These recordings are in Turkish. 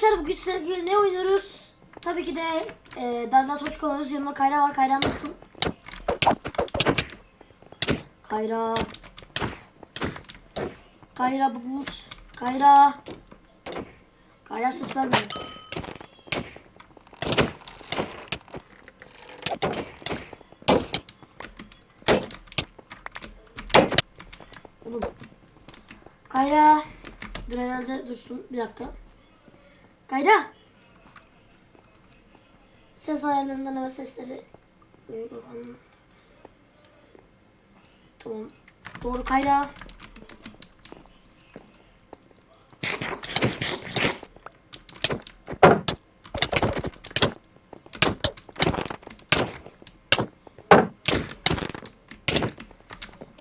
arkadaşlar bugün size ne oynuyoruz? Tabii ki de e, Daldan Soç oynuyoruz. Yanımda Kayra var. Kayra nasılsın? Kayra. Kayra buz. Kayra. Kayra ses vermiyor. Oğlum. Kayra. Dur herhalde dursun. Bir dakika. Kayra. Ses ayarlarından hava sesleri. Tamam. Doğru Kayra.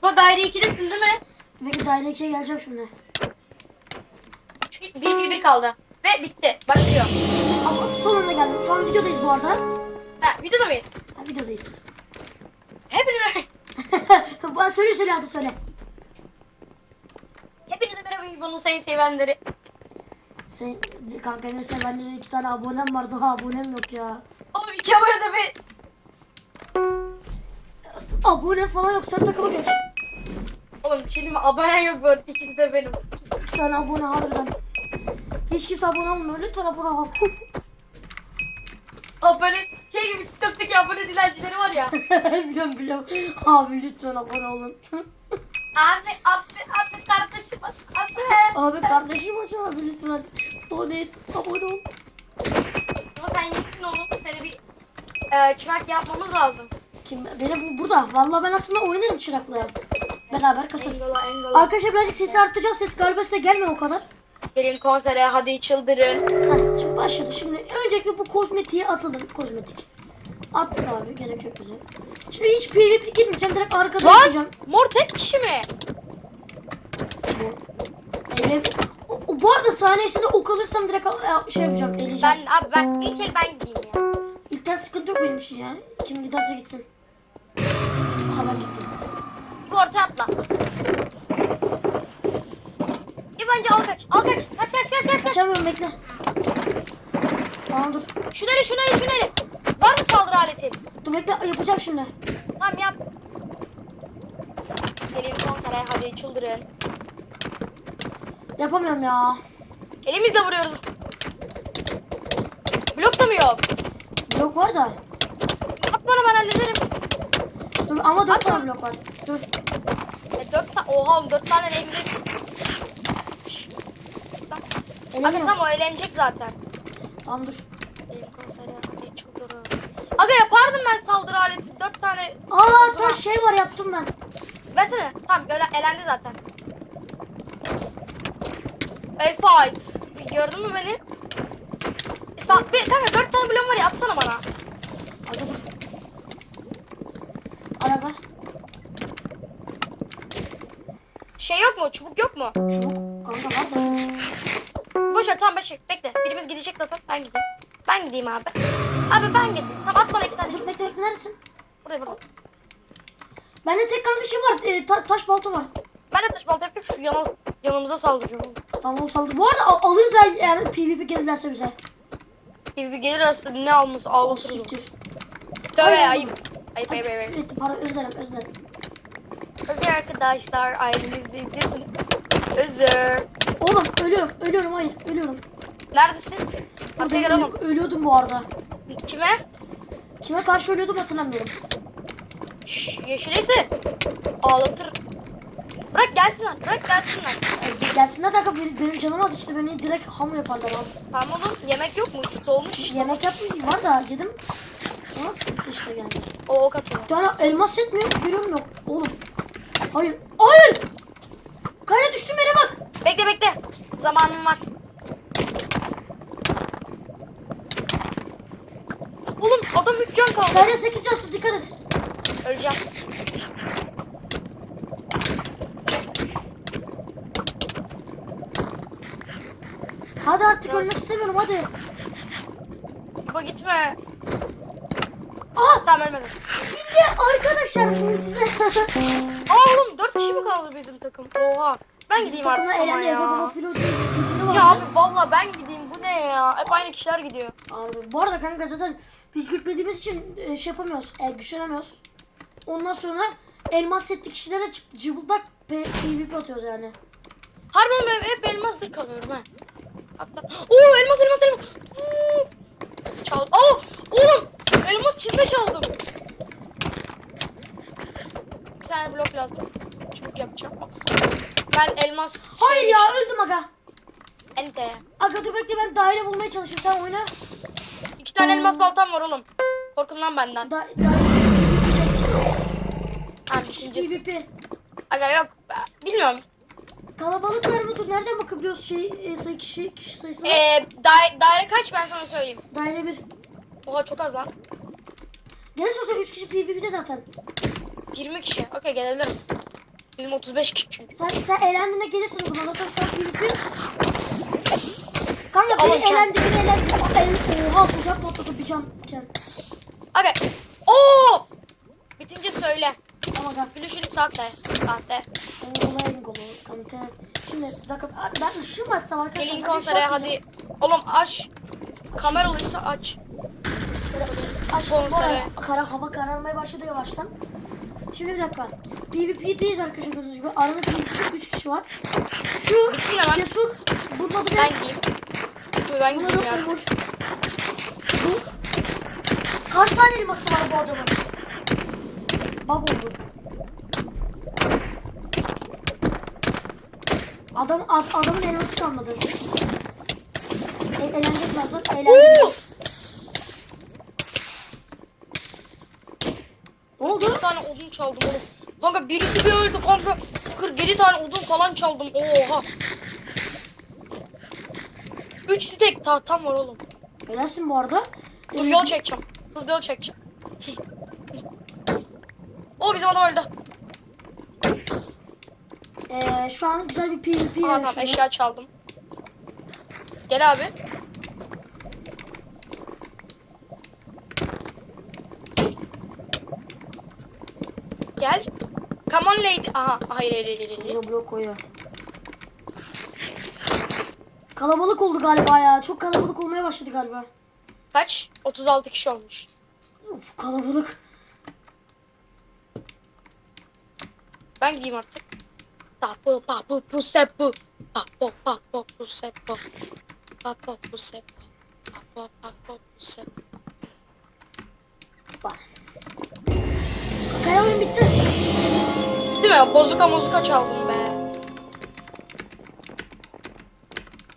Bu daire 2'desin değil mi? Belki daire 2'ye geleceğim şimdi. 1 2 1 kaldı. Ve bitti. Başlıyor. Ama sonunda geldim. Şu an videodayız bu arada. Ha, videoda mıyız? Ha, videodayız. Hepinize Bana söyle söyle hadi söyle. Hepinize merhaba bunun sayın sevenleri. Sen kanka mesela bende iki tane abonem var daha abonem yok ya. Oğlum iki abone de bir Abone falan yok sen takıma geç. Oğlum bir şey diyeyim mi? Abone yok böyle. İkisi de benim. İki tane abone harbiden. Hiç kimse abone olmuyor. Lütfen abone ol. Abone şey gibi TikTok'taki abone dilencileri var ya. biliyorum biliyorum. Abi lütfen abone olun. Abi abi abi kardeşim abi. abi kardeşim aç abi lütfen. Donate abone ol. Ama sen yenisin oğlum. Seni bir e, çırak yapmamız lazım. Kim? Beni bu burada. Vallahi ben aslında oynarım çırakla. Beraber kasarız. Engola engola. Arkadaşlar birazcık sesi arttıracağım. Ses galiba size gelmiyor o kadar. Gelin konsere hadi çıldırın. Heh, şimdi başladı. Şimdi öncelikle bu kozmetiği atalım. Kozmetik. Attık abi. Gerek yok bize. Şimdi hiç PvP girmeyeceğim. Direkt arkada Lan yapacağım. mor tek kişi mi? Ele... O, o- bu arada saniyesinde ok alırsam direkt al- şey yapacağım. Eleyeceğim. Ben abi ben ilk el ben gideyim ya. İlkten sıkıntı yok benim için ya. Kim giderse gitsin. Aha ben gittim. Orta atla. Bence al kaç. Al kaç. Kaç kaç kaç kaç. kaç. Kaçamıyorum bekle. Tamam dur. Şunları şunları şunları. Var mı saldırı aleti? Dur bekle yapacağım şimdi. Tamam yap. Gelin konsere hadi çıldırın. Yapamıyorum ya. Elimizle vuruyoruz. Blok da mı yok? Blok var da. At bana ben hallederim. Dur ama dört Atma. tane blok var. Dur. E, dört tane. Oha dört tane elimizle. Aga tamam o eğlenecek zaten. Tamam dur. Gelin konsere hadi çıldırın. Aga yapardım ben saldırı aleti. Dört tane. Aa taş şey var yaptım ben. Versene. Tamam öyle elendi zaten. El fight. Gördün mü beni? Sa bir, kanka dört tane blok var ya atsana bana. Hadi dur. Arada. Şey yok mu? Çubuk yok mu? Çubuk kanka var da. Boş ver tamam bekle. Bekle. Birimiz gidecek zaten. Ben gideyim. Ben gideyim abi. Abi ben gideyim. Tamam at bana iki tane Dur bekle bekle neredesin? Burada burada. Bende tek kanka şey var. e, ta- taş balta var. Ben de taş balta yapayım şu yana, yanımıza saldıracağım. Tamam o saldı. Bu arada al- alırız ha eğer PvP gelirlerse bize. Bir gelir aslında ne alması O ağlatırız. onu. siktir. Tövbe Ay, ayıp. Ayıp ayıp ayıp. Küfür ettim pardon özür dilerim özür dilerim. Özür arkadaşlar ailemizde izliyorsunuz. Özür. Oğlum ölüyorum ölüyorum hayır ölüyorum. Neredesin? Arkaya gel oğlum. ölü- ölüyordum bu arada. Kime? Kime karşı ölüyordum hatırlamıyorum. Şşş yeşileyse ağlatır. Bırak gelsinler. Bırak gelsinler. Ay, Gelsinler kanka benim, benim canım az işte beni direkt ham yaparlar abi. Tamam oğlum yemek yok mu? Soğumuş işte. Yemek yapmayayım var da yedim. Nasıl işte yani. O ok atıyor. Bir tane elmas yetmiyor görüyorum yok. Oğlum. Hayır. Hayır. Kayra düştüm yere bak. Bekle bekle. Zamanım var. Oğlum adam 3 can kaldı. Kayra 8 cansız dikkat et. Öleceğim. Hadi artık ölmek istemiyorum hadi. Baba gitme. Aa Tamam ölmedim. bir arkadaşlar mucize. Aa oğlum 4 kişi mi kaldı bizim takım? Oha. Ben gideyim artık ama ya. biri Ya abi valla ben gideyim. Bu ne ya? Hep aynı kişiler gidiyor. Abi bu arada kanka zaten biz gitmediğimiz için e, şey yapamıyoruz. E, güçlenemiyoruz. Ondan sonra elmas setli kişilere cı- cıvıldak P- PvP atıyoruz yani. Harbi ben hep elmas zırh alıyorum ha. Hatta Oo elmas elmas elmas. Oo! Çal. Aa oğlum elmas çizme çaldım. Bir tane blok lazım. Çubuk yapacağım. Ben elmas Hayır ya öldüm aga. Ente. Aga dur bekle ben daire bulmaya çalışayım sen oyna. İki tane elmas baltam var oğlum. Korkun lan benden. Da daire. PvP. Aga yok. Bilmiyorum. Kalabalıklar mıdır? Nereden bakabiliyoruz şey e, sayı kişi kişi sayısına? Ee, daire, daire kaç ben sana söyleyeyim. Daire bir. Oha çok az lan. Gene sorsa 3 kişi PvP'de zaten. 20 kişi. Okey gelebilirim. Bizim 35 kişi çünkü. Sen sen eğlendiğinde gelirsin o zaman zaten şu an PvP. Kanka biri elendi biri elendi. El, oha tuzak patladı bir can. can. Aga. Oo! Bitince söyle. Ama bak. Gülüşünü sahte. Sahte. Olayın golü. Kante. Şimdi bir dakika ben ışığı mı açsam arkadaşlar? Gelin Hadi konsere şey hadi. Oğlum aç. Kameralıysa aç. Bu Konsere. kara, hava kararmaya başladı yavaştan. Şimdi bir dakika. PvP'deyiz arkadaşlar gördüğünüz gibi. Arada PvP'de 3 kişi var. Şu. Cesur. Bunun adı Ben ne? gideyim. Dur ben Bunun gideyim ya. Umur. Bu. Kaç tane elması var bu adamın? Bak oldu. Adam, ad, adamın elması kalmadı. E, eğlenecek lazım. Oo! Eğlenecek. Ne oldu? 2 tane odun çaldım oğlum. Kanka birisi bir öldü kanka. 47 tane odun falan çaldım. Oha. 3 tek tahtam var oğlum. Helalsin bu arada. Dur yol çekeceğim. Hızlı yol çekeceğim. o bizim adam öldü. Ee, şu an güzel bir PvP Aa, tamam eşya çaldım. Gel abi. Gel. Come on lady. Aha hayır hayır hayır. hayır. Bize blok koyuyor. Kalabalık oldu galiba ya. Çok kalabalık olmaya başladı galiba. Kaç? 36 kişi olmuş. Uf kalabalık. Ben gideyim artık. Tapu papu pu sepu. Tapu papu pu sepu. Tapu pu sepu. Tapu papu pu sepu. Bak. Kaya oyun bitti. Mi? Bozuka mozuka çaldım be.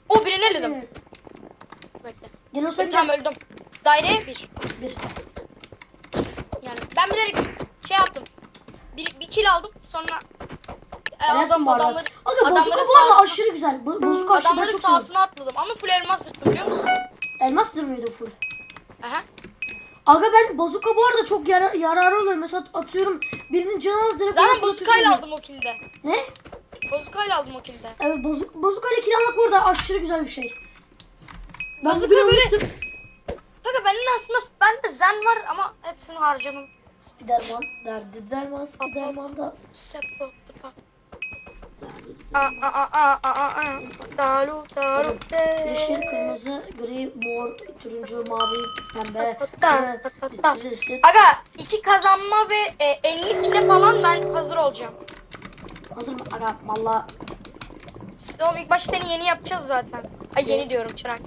O birini eledim. Evet. Bekle. Sen Tamam gel. öldüm. Daireye bir. Bir. Yani ben bilerek şey yaptım. Bir, bir kill aldım sonra e, Helalsin bu arada. adamları, Aga bozuka bu arada aşırı güzel. Bo- Bozuka aşırı ben adamların çok seviyorum. sahasına atladım ama full elmas sıktım biliyor musun? Elmas mıydı full? Aha. Aga ben bazuka bu arada çok yara- yararı oluyor. Mesela atıyorum birinin canı az direkt Zaten ya. aldım o killde. Ne? Bozukayla aldım o killde. Evet bozuk, bazuka ile kill almak bu arada aşırı güzel bir şey. Ben Bazuka böyle- almıştım. Kanka benim aslında bende zen var ama hepsini harcadım. Spiderman derdi derman Spiderman da. Aa, Yeşil, kırmızı, gri, mor, turuncu, mavi, pembe. Aga iki kazanma ve e, 50 kile falan ben hazır olacağım. Hazır mı? Aga valla Oğlum ilk başta seni yeni yapacağız zaten. Ay yeni diyorum çırak.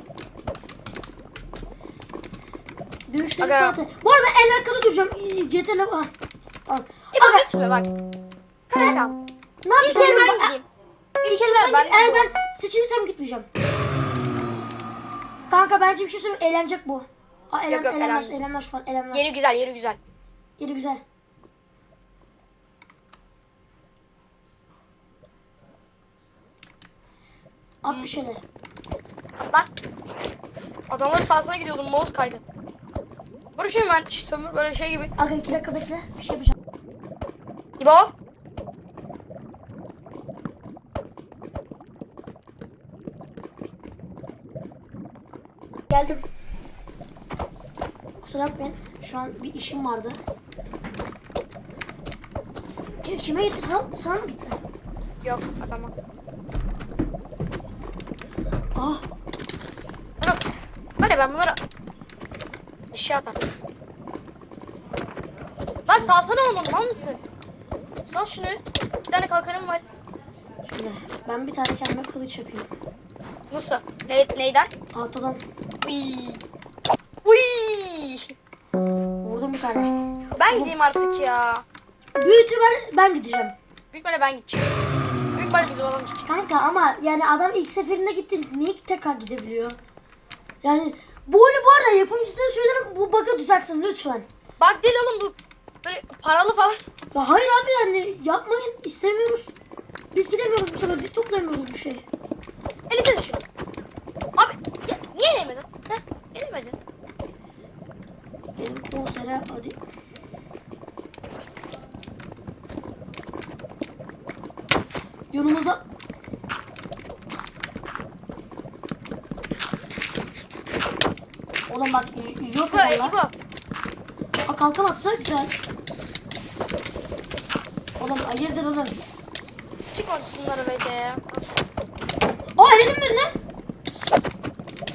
dövüşlerim Aga. zaten. Bu arada en arkada duracağım. CTRL ah. Al. E bak etme bak. Kanka. Ne İlk yapacağım? el ben ben? gideyim. İlk eller git, ben eğer ben seçilirsem gitmeyeceğim. Kanka bence bir şey söyleyeyim. Eğlenecek bu. Aa, eğlen, Yok, yok, eğlenmez, eğlen- eğlenmez şu an. Eğlenmez. Yeri güzel yeri güzel. Yeri güzel. At bir şeyler. Lan. Adamların sahasına gidiyordum mouse kaydı. Böyle şey mi ben sömür böyle şey gibi. Aga iki dakika bekle. Bir şey yapacağım. İbo. Geldim. Kusura bakmayın. Şu an bir işim vardı. Kim- Kime gitti? Sana, sana mı gitti? Yok adama. Ah. Kanka ya ben bunları eşya atar. Lan salsana onu mal mısın? Sal şunu. İki tane kalkanım var. Şimdi ben bir tane kendime kılıç yapayım. Nasıl? Ne, neyden? Tahtadan Uy. Uy. vurdum bir tane. Ben gideyim artık ya. Büyük ihtimal ben gideceğim. Büyük ihtimalle ben gideceğim. Büyük ihtimalle bizim adam gidecek. Kanka ama yani adam ilk seferinde gitti. Niye tekrar gidebiliyor? Yani bu oyunu bu arada yapımcısına söylerim bu bug'ı düzeltsin lütfen. Bak değil oğlum bu. Böyle paralı falan. Ya hayır abi yani yapmayın istemiyoruz. Biz gidemiyoruz bu sefer biz toplayamıyoruz bir şey. Elise şunu. Abi ya, niye elemedin? Ha? Elemedin. Konsere hadi. Yanımızda Oğlum bak İbo, valla. Aa kalkan attı güzel. Oğlum hayırdır oğlum. Çıkma bunları VS'ye ya. Aa eledim birini.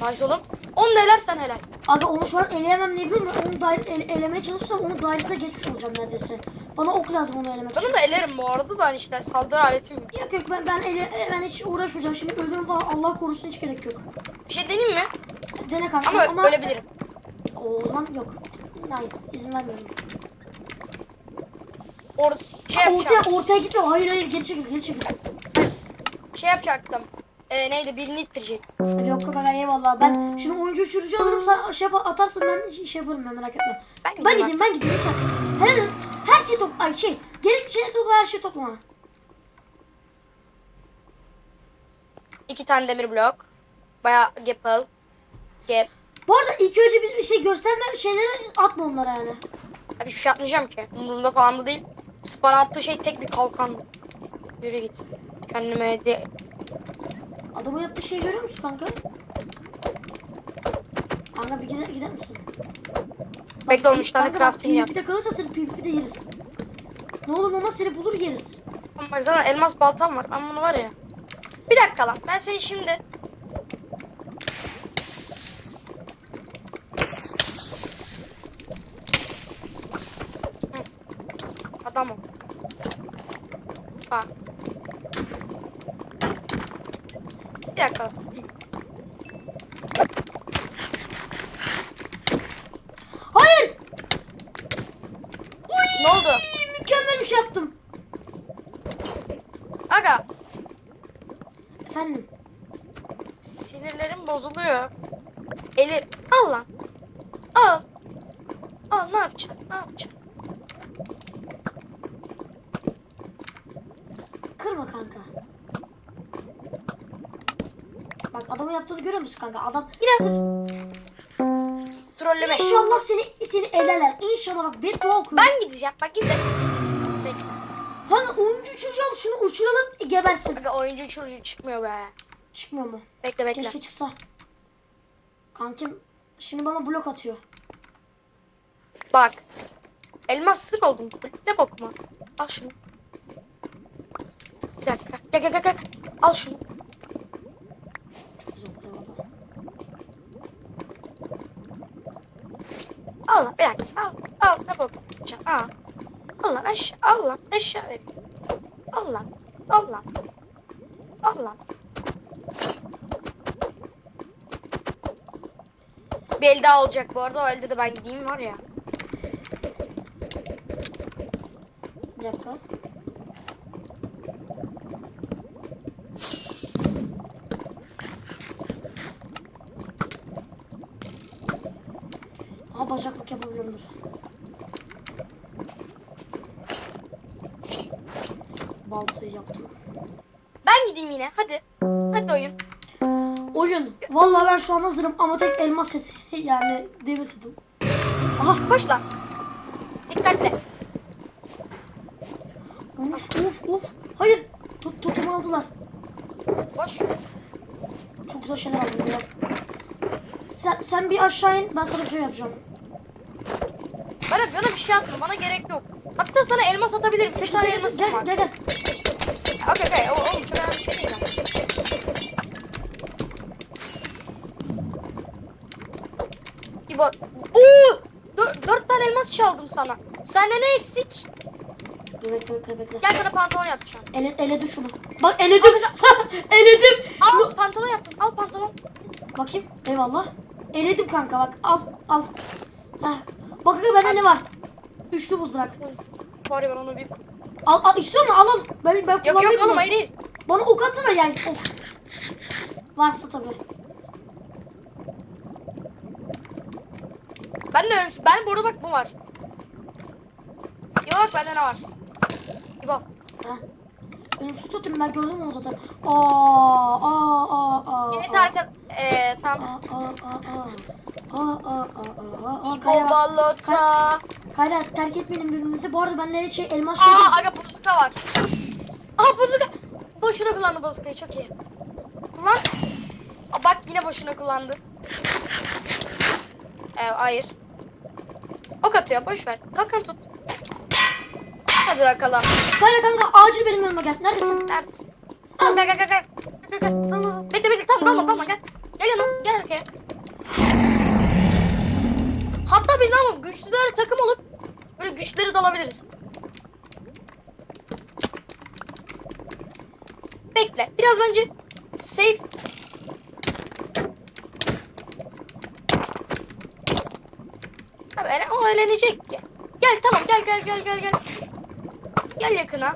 Nice oğlum. Onu da elersen helal. Aga onu şu an eleyemem ne bileyim onu daire, ele- elemeye çalışırsam onun dairesine geçmiş olacağım neredeyse. Bana ok lazım onu elemek Ben için. onu da elerim bu arada da hani işte saldırı aletim yok. Yok yok ben ben, ele, ben hiç uğraşmayacağım. Şimdi ölürüm falan Allah korusun hiç gerek yok. Bir şey deneyeyim mi? Dene kanka Ama, ama, ölebilirim. O zaman yok. Hayır izin vermiyorum. Or şey Aa, ortaya ortaya gitme. Hayır hayır geri çekil geri çekil. Şey yapacaktım. Ee, neydi? Birini ittirecek. Yok kanka eyvallah. Ben şimdi oyuncu uçurucu alırım sen şey yap- atarsın ben şey yaparım ben merak etme. Ben Ben gideyim ben gideyim lütfen. Her, her şeyi topla. Ay şey gerekli şeyleri topla her şeyi toplama. İki tane demir blok. Baya gapple. Gap. Bu arada ilk önce biz bir şey gösterme şeyleri atma onlara yani. Ya bir şey yapmayacağım ki. Umurumda falan da değil. Spawn attığı şey tek bir kalkan. Yürü git. Kendime de... Adamın yaptığı şeyi görüyor musun kanka? Kanka bir gider, gider misin? Bekle oğlum üç tane bak, crafting yap. PvP'de kalırsa seni PvP'de yeriz. Ne olur olmaz seni bulur yeriz. Ama Bak zaten elmas baltam var. Ben bunu var ya. Bir dakika lan. Ben seni şimdi... Hı. Adam ol. Bak. Bir dakika. Hayır! Ne oldu? Mükemmel bir şey yaptım. Aga. Efendim. Sinirlerim bozuluyor. Eli al lan. Al. Al ne yapacaksın? Ne yapacaksın? Kırma kanka. Bak adamın yaptığını görüyor musun kanka? Adam sırf trolleme. İnşallah seni seni elerler. İnşallah bak beddua okuyorum. Ben gideceğim. Bak izle. Bekle. Lan oyuncu çocuğu al şunu uçuralım e, gebersin. Aga oyuncu çocuğu çıkmıyor be. Çıkmıyor mu? Bekle bekle. Keşke çıksa. Kankim şimdi bana blok atıyor. Bak. Elmas sır oldum. Ne bakma. Al şunu. Bir dakika. Gel gel gel gel. Al şunu. Çok güzel eyvallah. Al lan bir dakika. Al. Al. Ne bakacaksın? Al. Al lan eşya. Al lan eşya ver. Al lan. Al lan. Al lan. Bir el daha olacak bu arada. O elde de ben gideyim var ya. Bir dakika. Aa bacaklık yapabiliyorum dur. Baltayı yaptım. Ben gideyim yine. Hadi. Hadi oyun. Oyun. Vallahi ben şu an hazırım ama tek elmas seti yani demir setim. Aha Koş lan. Dikkatli. uf uf uf. Hayır. Tut totumu aldılar. Koş. Çok güzel şeyler aldım ya. Sen, sen bir aşağı in ben sana bir şey yapacağım. Bana, bana bir şey atma. Bana gerek yok. Hatta sana elmas atabilirim. Üç tane elmasım gel var. gel gel. Okey okey. Oğlum çok önemli bir şey değil ama. İbo. Oo! Dört, dört tane elmas çaldım sana. Sende ne eksik? Dur bekle bekle bekle. Gel sana pantolon yapacağım. Ele, eledim şunu. Bak eledim. eledim. Al pantolon yaptım. Al pantolon. Bakayım. Eyvallah. Eledim kanka bak. Al al. Heh. Bak kanka bende ne var? Üçlü. Uf, var ya ben onu bir... Al, al istiyor musun? Al al. Ben, ben Yok yok oğlum hayır hayır. Bana ok atsana yani. Ok. Varsa tabii. Ben de ölmüş. Ben burada bak bu var. Bak bende ne var. İbo. Ha. Su tutayım ben gördüm onu zaten. Aa aa aa aa. Evet arka... Eee tamam. Aa aa aa aa. Aa aa aa. İbo balota. Kayra terk etmeyin birbirinizi. Bu arada bende şey elmas şey Aa aga bozuka var. Aa bozuka. Boşuna kullandı bozukayı çok iyi. Kullan. Aa, bak yine boşuna kullandı. Ee, hayır. Ok atıyor boş ver. Kalkan tut. Hadi bakalım. Kayra kanka acil benim yanıma gel. Neredesin? Dert. Gel gel gel gel. Bekle bekle tamam dalma dalma gel. Gel yanıma gel arkaya. Hatta biz ne yapalım güçlüleri takım olup böyle güçleri dalabiliriz. Bekle biraz bence safe. Abi o eğlenecek ki. Gel tamam gel gel gel gel gel. Gel yakına.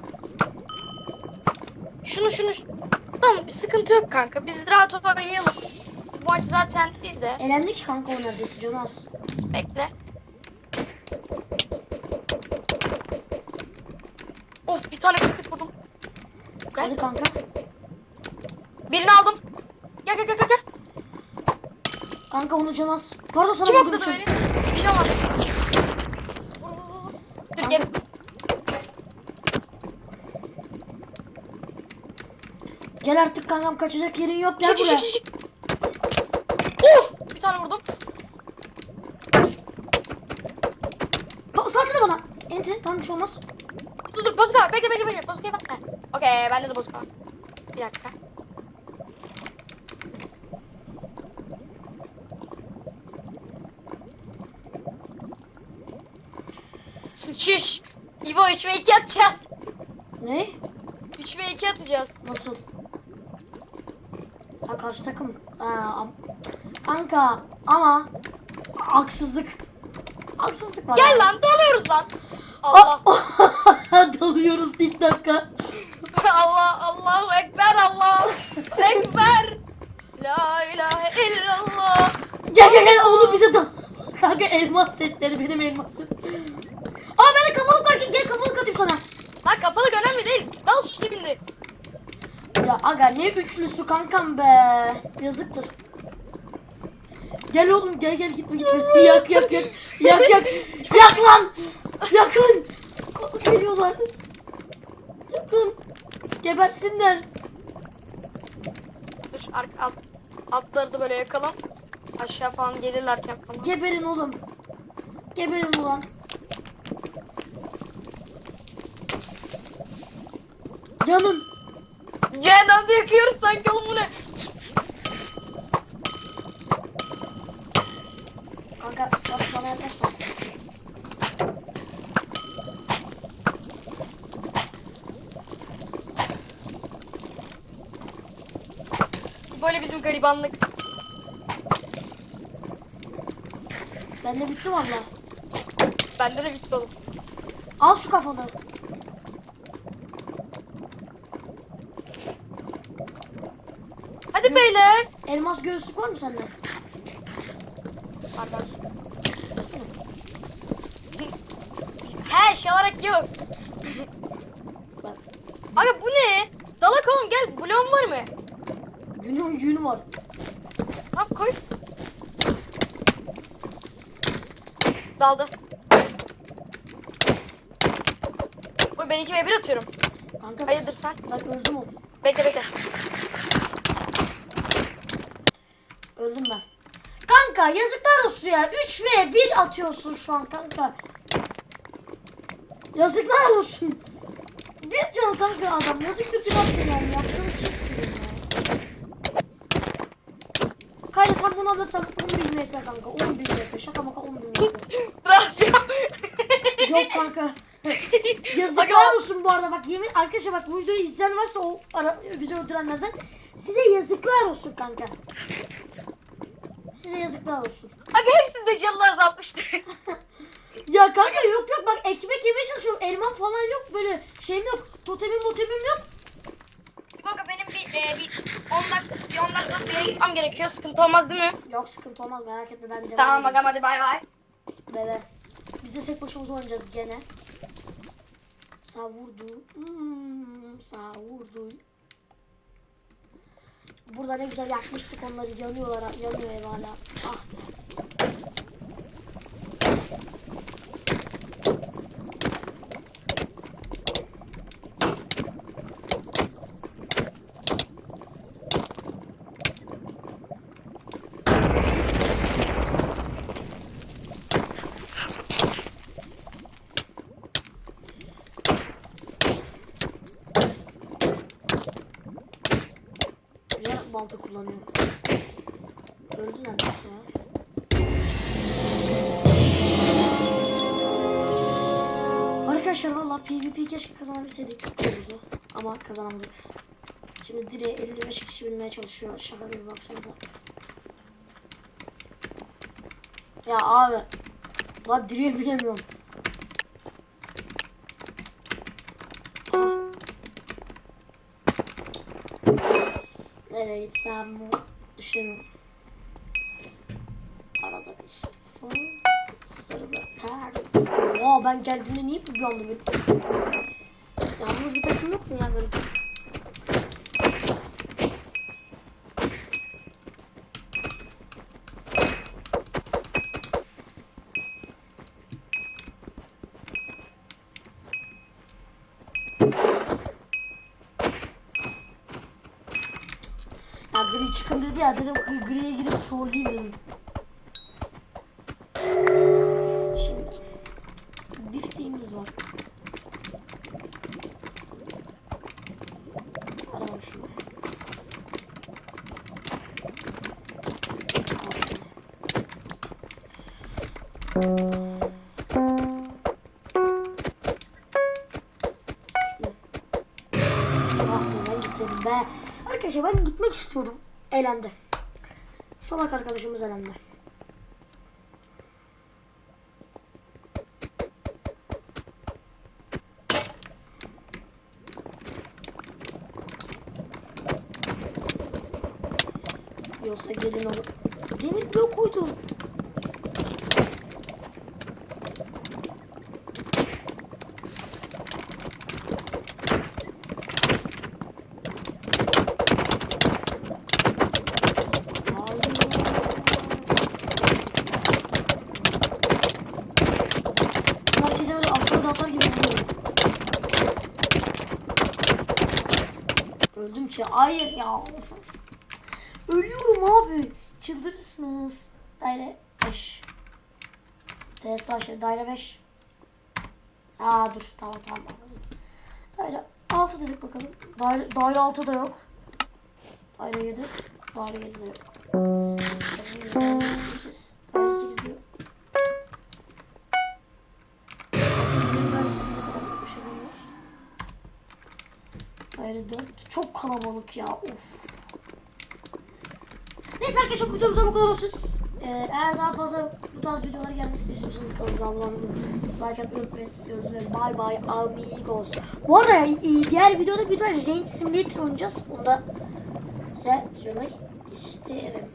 Şunu şunu. Tamam bir sıkıntı yok kanka. Biz rahat oynayalım. Bu maç zaten bizde. Elendi ki kanka o neredeyse az. Bekle. Of bir tane kritik vurdum. Gel. Hadi kanka. Birini aldım. Gel gel gel gel. Kanka onun canı az. Pardon sana Kim vurdum okladı için. beni? Bir şey olmaz. Dur gel. Gel artık kankam kaçacak yerin yok gel buraya. Of bir tane vurdum. Ba salsana bana. Enti tamam bir şey olmaz. Dur dur bozuk var. Bekle bekle bekle. Bozuk bak. Okey bende de bozuk var. Bir dakika. Sıçış. İbo 3 ve 2 atacağız. Ne? 3 ve 2 atacağız. Nasıl? Ha karşı takım. Ha, am- kanka ama haksızlık. Haksızlık var. Gel lan dalıyoruz lan. Allah. Dalıyoruz ilk dakika. Allah Allahu Ekber Allah Ekber. La ilahe illallah. Gel gel gel oğlum bize dal. Kanka elmas setleri benim elmas set. Aa bende kafalık var ki gel kafalık atayım sana. Lan kafalık önemli değil. Dal şimdi. Aga ne üçlüsü kankam be. Yazıktır. Gel oğlum gel gel gitme gitme. yak yak yak. Yak yak. Yak lan. Yakın. Geliyorlar. Yakın. Gebersinler. Dur ark, alt, altları da böyle yakalım. Aşağı falan gelirlerken falan. Geberin oğlum. Geberin ulan. Canım. Cehennemde yakıyoruz sanki oğlum bu ne? Kanka bak bana yaklaşma. Böyle bizim garibanlık. Bende bitti valla. Bende de bitti oğlum. Al şu kafanı. Hadi beyler. Elmas göğüslük var mı sende? Versene. He şey olarak yok. Aga bu ne? Dalak oğlum gel. Bloğun var mı? Yünü, yünü var. Tamam koy. Daldı. Oy ben 2 ve 1 atıyorum. Kanka Hayırdır sen? Ben öldüm oğlum. Bekle bekle. Öldüm ben. Kanka yazıklar olsun ya. 3 ve 1 atıyorsun şu an kanka. Yazıklar olsun. Bir canı kanka adam. Yazıktır bir attı yani. Yaptığın şey. Kayra alsam bunu alırsam 10 bin metre kanka 10 bin metre şaka maka 10 bin metre. Bırakacağım. Yok kanka. Yazıklar olsun bu arada bak yemin arkadaşlar bak bu videoyu izleyen varsa o ara, bizi öldürenlerden size yazıklar olsun kanka. Size yazıklar olsun. Aga hepsinde canlı azaltmıştı. Ya kanka yok yok bak ekmek yemeye çalışıyorum. Elmam falan yok böyle şeyim yok. Totemim motemim yok. Kanka benim bir, e, bir 10 dakika, bir 10 dakika bir yere gitmem gerekiyor. Sıkıntı olmaz değil mi? Yok sıkıntı olmaz merak etme ben devam Tamam edeyim. agam hadi bay bay. Bebe. Biz de tek başımıza oynayacağız gene. Sağ vurdu. Hmm, sağ vurdu. Burada ne güzel yakmıştık onları yanıyorlar yanıyor ev hala. Ah. Güzel balta kullanıyor. Öldüler nasıl ya? Arkadaşlar valla PvP keşke kazanabilseydik çok iyi olurdu. Ama kazanamadık. Şimdi direğe 55 kişi binmeye çalışıyor. Şaka gibi baksanıza. Ya abi. Lan direğe binemiyorum. Nereye gitsem bu düşünemiyorum. Arada bir sıfır. Sarı bir. Oha ben geldiğimde niye anda bir... Yalnız bir takım yok mu ya böyle? Ya gri çıkın dedi ya dedim gri- griye girip trolleyeyim dedim. Şimdi bifteğimiz var. Aralım şunu. Ah. Arkadaşlar ben gitmek istiyorum. Elendi. Salak arkadaşımız elendi. Yoksa gelin olur. Demir blok koydu. 3'e. Hayır ya. Ölüyorum abi. Çıldırırsınız. Daire 5. T slasher şey, daire 5. Aa dur tamam tamam. bakalım Daire 6 dedik bakalım. Daire, daire 6 da yok. Daire 7. Daire 7 de yok. Kalabalık ya. Of. Neyse arkadaşlar videomuzda bu kadar olsun. Ee, eğer daha fazla bu tarz videolar gelmesini istiyorsanız kanalımıza abone olmayı, like atmayı unutmayın istiyoruz. Ve bye bye amigos. Bu arada e, diğer videoda bir de Range Simulator oynayacağız. Onu da size söylemek isterim.